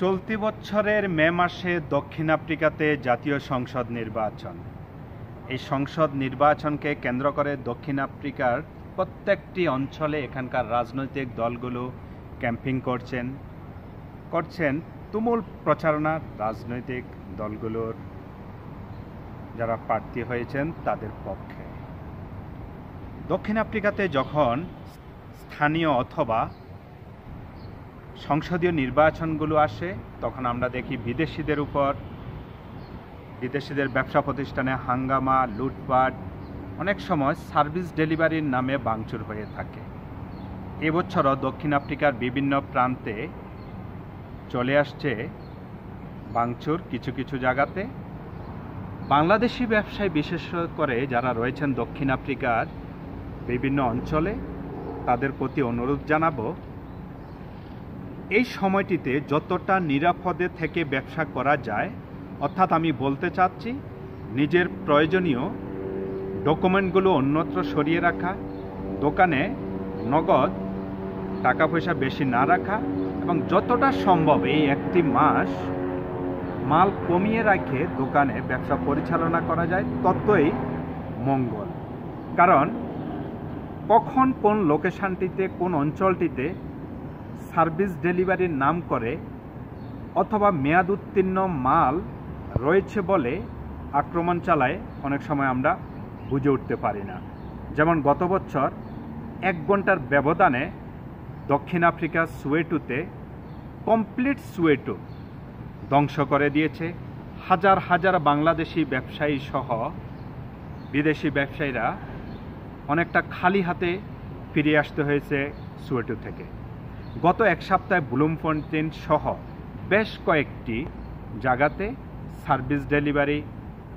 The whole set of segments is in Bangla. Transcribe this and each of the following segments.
চলতি বছরের মে মাসে দক্ষিণ আফ্রিকাতে জাতীয় সংসদ নির্বাচন। এই সংসদ নির্বাচনকে কেন্দ্র করে দক্ষিণ আফ্রিকার প্রত্যেকটি অঞ্চলে এখানকার রাজনৈতিক দলগুলো ক্যাম্পিং করছেন। করছেন তুমুল প্রচারণা রাজনৈতিক দলগুলোর। যারা প্রার্থী হয়েছেন তাদের পক্ষে। দক্ষিণ আফ্রিকাতে যখন স্থানীয় অথবা সংসদীয় নির্বাচনগুলো আসে, তখন আমরা দেখি বিদেশিদের উপর, বিদেশিদের ব্যবসা প্রতিষ্ঠানে হাঙ্গামা, লুটপাট, অনেক সময় সার্ভিস ডেলিভারির নামে বাংচুর হয়ে থাকে। এবছরও দক্ষিণ আফ্রিকার বিভিন্ন প্রান্তে চলে আসছে বাংচুর কিছু কিছু জায়গাতে। বাংলাদেশি ব্যবসায় বিশেষ করে যারা রয়েছেন দক্ষিণ আফ্রিকার বিভিন্ন অঞ্চলে, তাদের প্রতি অনুরোধ জানাব এই সময়টিতে যতটা নিরাপদে থেকে ব্যবসা করা যায়, অর্থাৎ আমি বলতে চাচ্ছি, নিজের প্রয়োজনীয় ডকুমেন্টগুলো অন্যত্র সরিয়ে রাখা, দোকানে নগদ টাকা পয়সা বেশি না রাখা, এবং যতটা সম্ভব এই একটি মাস মাল কমিয়ে রাখে দোকানে ব্যবসা পরিচালনা করা যায়, ততই মঙ্গল। কারণ কখন কোন লোকেশানটিতে কোন অঞ্চলটিতে সার্ভিস ডেলিভারির নাম করে অথবা মেয়াদ উত্তীর্ণ মাল রয়েছে বলে আক্রমণ চালায় অনেক সময় আমরা বুঝে উঠতে পারি না। যেমন গত বছর এক ঘণ্টার ব্যবধানে দক্ষিণ আফ্রিকার সুয়েটুতে কমপ্লিট সুয়েটু ধ্বংস করে দিয়েছে। হাজার হাজার বাংলাদেশি ব্যবসায়ী সহ বিদেশি ব্যবসায়ীরা অনেকটা খালি হাতে ফিরে আসতে হয়েছে সুয়েটু থেকে। গত এক সপ্তাহে ব্লুমফন্টেন সহ বেশ কয়েকটি জায়গাতে সার্ভিস ডেলিভারি,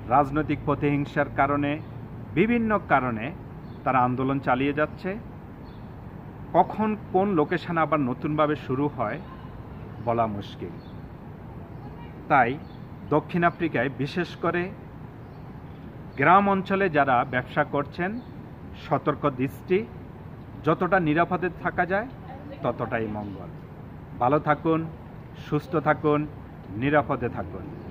রাজনৈতিক প্রতিহিংসার কারণে, বিভিন্ন কারণে তারা আন্দোলন চালিয়ে যাচ্ছে। কখন কোন লোকেশন আবার নতুনভাবে শুরু হয় বলা মুশকিল। তাই দক্ষিণ আফ্রিকায় বিশেষ করে গ্রাম অঞ্চলে যারা ব্যবসা করছেন, সতর্ক দৃষ্টি, যতটা নিরাপদে থাকা যায় ততটাই মঙ্গল। ভালো থাকুন সুস্থ থাকুন নিরাপদে থাকুন।